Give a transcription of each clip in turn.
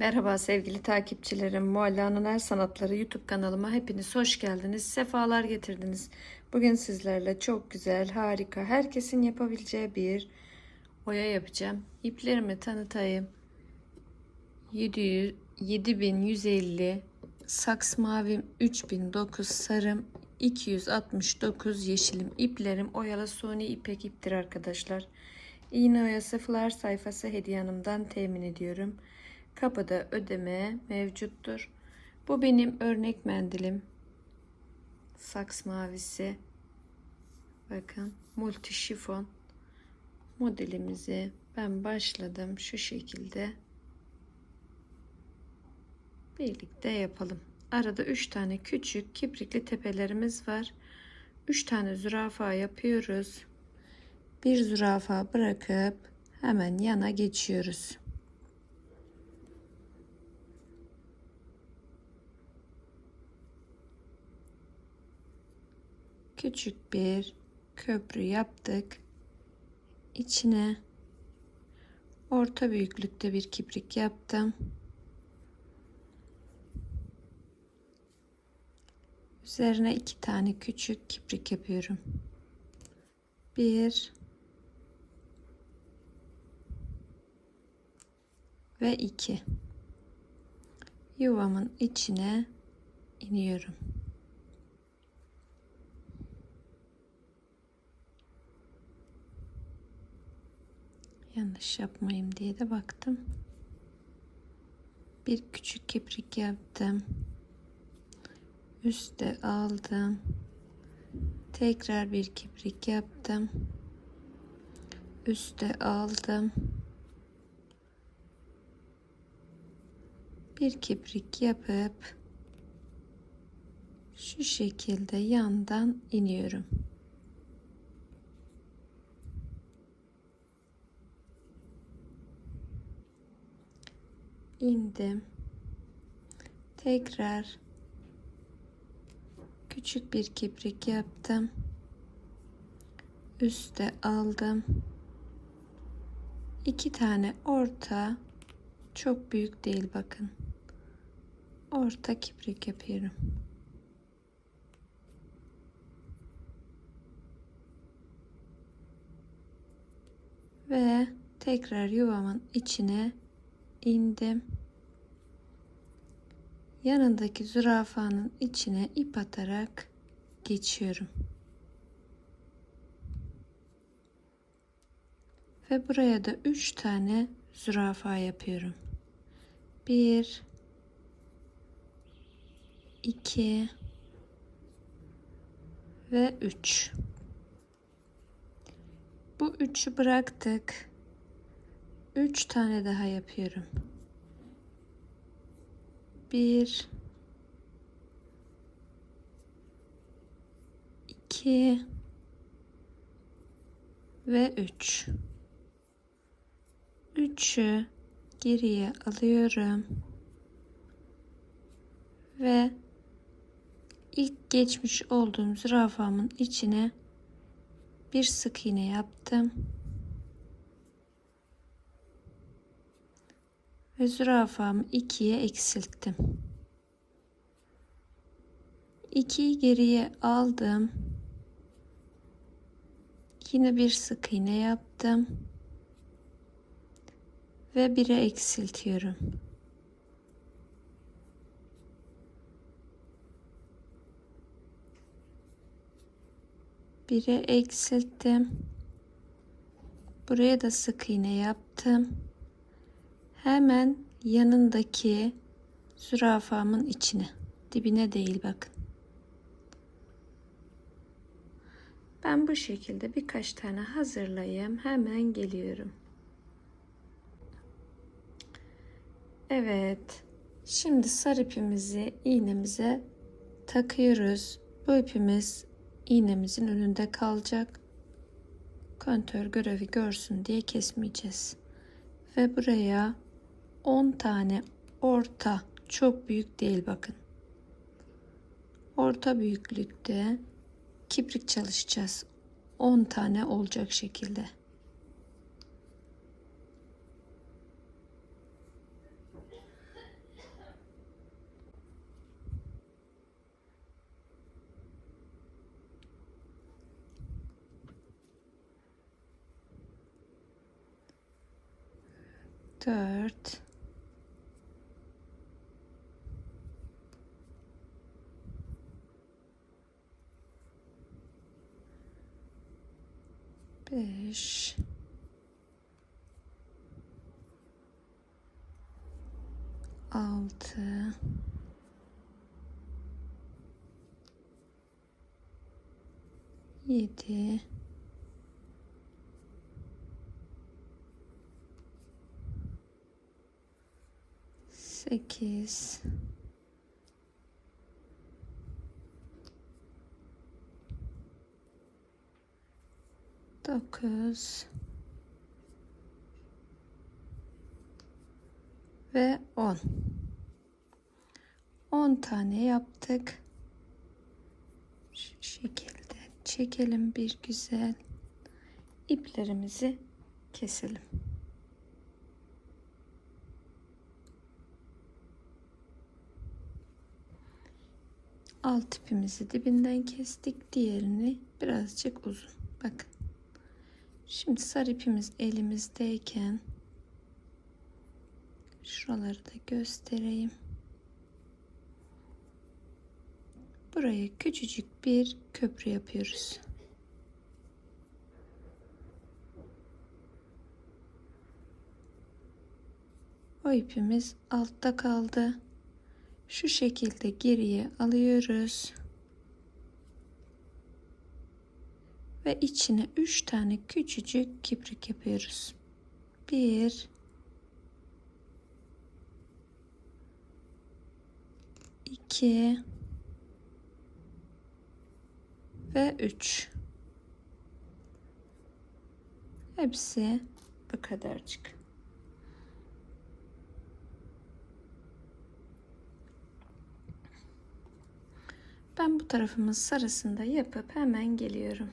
Merhaba sevgili takipçilerim. Mualla'nın Her Sanatları YouTube kanalıma hepiniz hoş geldiniz. Sefalar getirdiniz. Bugün sizlerle çok güzel, harika, herkesin yapabileceği bir oya yapacağım. İplerimi tanıtayım. 700, 7150 saks mavim 3009 sarım 269 yeşilim iplerim oyalı suni ipek iptir arkadaşlar. İğne oyası flar sayfası hediye hanımdan temin ediyorum. Kapıda ödeme mevcuttur. Bu benim örnek mendilim. Saks mavisi. Bakın multi şifon modelimizi ben başladım şu şekilde. Birlikte yapalım. Arada 3 tane küçük kiprikli tepelerimiz var. 3 tane zürafa yapıyoruz. Bir zürafa bırakıp hemen yana geçiyoruz. Küçük bir köprü yaptık. İçine orta büyüklükte bir kiprik yaptım. Üzerine iki tane küçük kiprik yapıyorum. Bir ve iki. Yuvamın içine iniyorum. Yanlış yapmayayım diye de baktım. Bir küçük kiprik yaptım. Üste aldım. Tekrar bir kiprik yaptım. Üste aldım. Bir kiprik yapıp şu şekilde yandan iniyorum. İndim. Tekrar küçük bir kiprik yaptım. Üste aldım. İki tane orta çok büyük değil bakın. Orta kiprik yapıyorum. Ve tekrar yuvamın içine indim. Yanındaki zürafanın içine ip atarak geçiyorum. Ve buraya da 3 tane zürafa yapıyorum. 1 2 ve 3. Bu üçü bıraktık. 3 tane daha yapıyorum. 1 2 ve 3 3'ü geriye alıyorum ve ilk geçmiş olduğum zürafamın içine bir sık iğne yaptım. Ve zürafamı ikiye eksilttim. 2'yi geriye aldım. Yine bir sık iğne yaptım. Ve 1'e eksiltiyorum. Bire eksilttim. Buraya da sık iğne yaptım hemen yanındaki zürafamın içine. Dibine değil bakın. Ben bu şekilde birkaç tane hazırlayayım. Hemen geliyorum. Evet. Şimdi sarı ipimizi iğnemize takıyoruz. Bu ipimiz iğnemizin önünde kalacak. Kontör görevi görsün diye kesmeyeceğiz. Ve buraya 10 tane orta çok büyük değil bakın. Orta büyüklükte kibrik çalışacağız. 10 tane olacak şekilde. Dört. Altı, yedi, sekiz, dokuz. Ve on. On tane yaptık. Şu şekilde çekelim bir güzel. İplerimizi keselim. Alt ipimizi dibinden kestik. Diğerini birazcık uzun. Bakın. Şimdi sarı ipimiz elimizdeyken şuraları da göstereyim. Buraya küçücük bir köprü yapıyoruz. O ipimiz altta kaldı. Şu şekilde geriye alıyoruz. Ve içine 3 tane küçücük kiprik yapıyoruz. 1 2 ve 3 hepsi bu kadarcık. Ben bu tarafımın sarısında yapıp hemen geliyorum.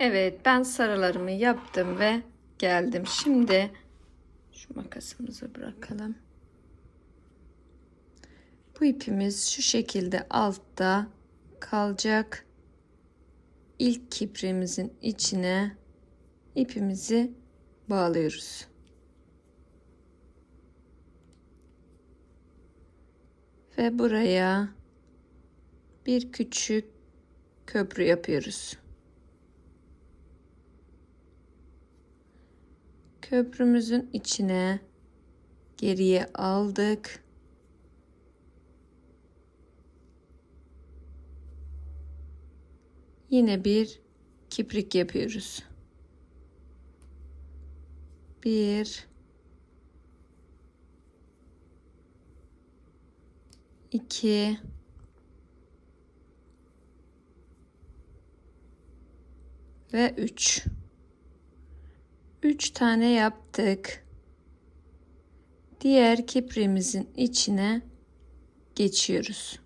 Evet ben sarılarımı yaptım ve geldim. Şimdi şu makasımızı bırakalım. Bu ipimiz şu şekilde altta kalacak. İlk kipriğimizin içine ipimizi bağlıyoruz. Ve buraya bir küçük köprü yapıyoruz. Köprümüzün içine geriye aldık. Yine bir kiprik yapıyoruz. Bir iki ve üç. Üç tane yaptık. Diğer kipriğimizin içine geçiyoruz.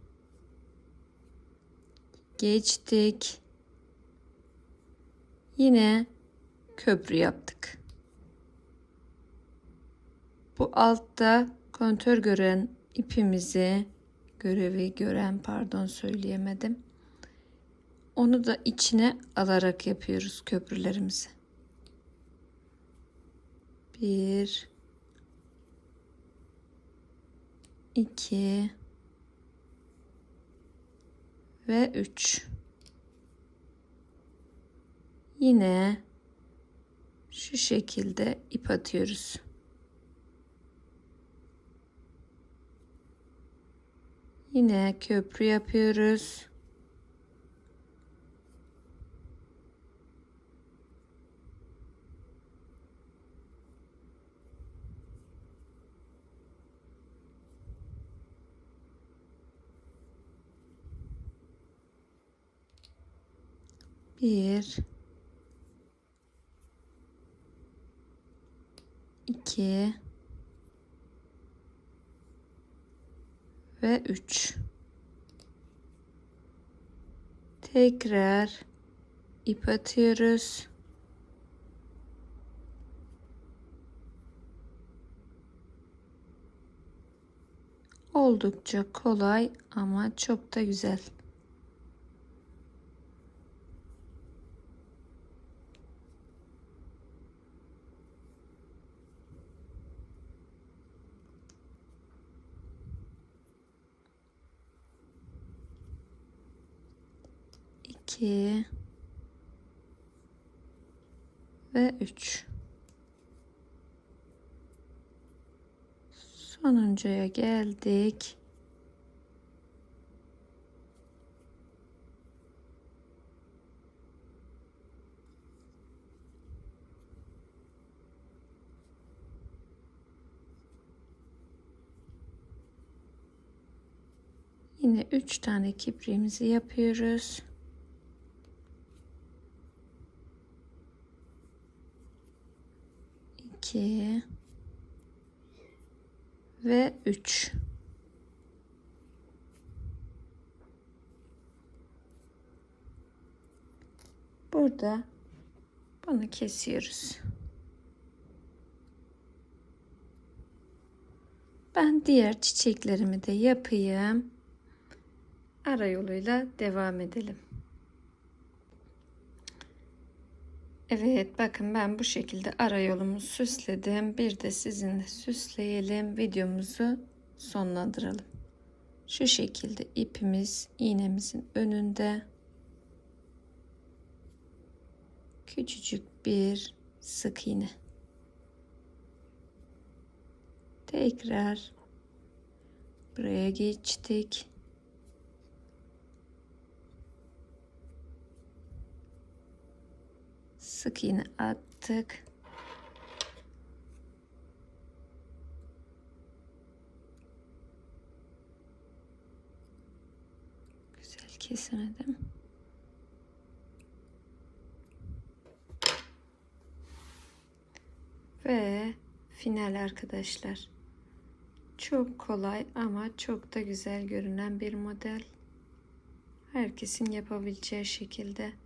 Geçtik. Yine köprü yaptık. Bu altta kontör gören ipimizi görevi gören pardon söyleyemedim. Onu da içine alarak yapıyoruz köprülerimizi. Bir, iki ve üç. Yine şu şekilde ip atıyoruz. Yine köprü yapıyoruz. Bir, iki ve üç. Tekrar ip atıyoruz. Oldukça kolay ama çok da güzel. 2 ve 3 sonuncuya geldik. Yine 3 tane kipriğimizi yapıyoruz. İki ve üç. Burada bunu kesiyoruz. Ben diğer çiçeklerimi de yapayım ara yoluyla devam edelim. Evet bakın ben bu şekilde ara yolumu süsledim. Bir de sizinle süsleyelim. Videomuzu sonlandıralım. Şu şekilde ipimiz iğnemizin önünde. Küçücük bir sık iğne. Tekrar buraya geçtik. Sık iğne attık. Güzel kesemedim. Ve final arkadaşlar. Çok kolay ama çok da güzel görünen bir model. Herkesin yapabileceği şekilde.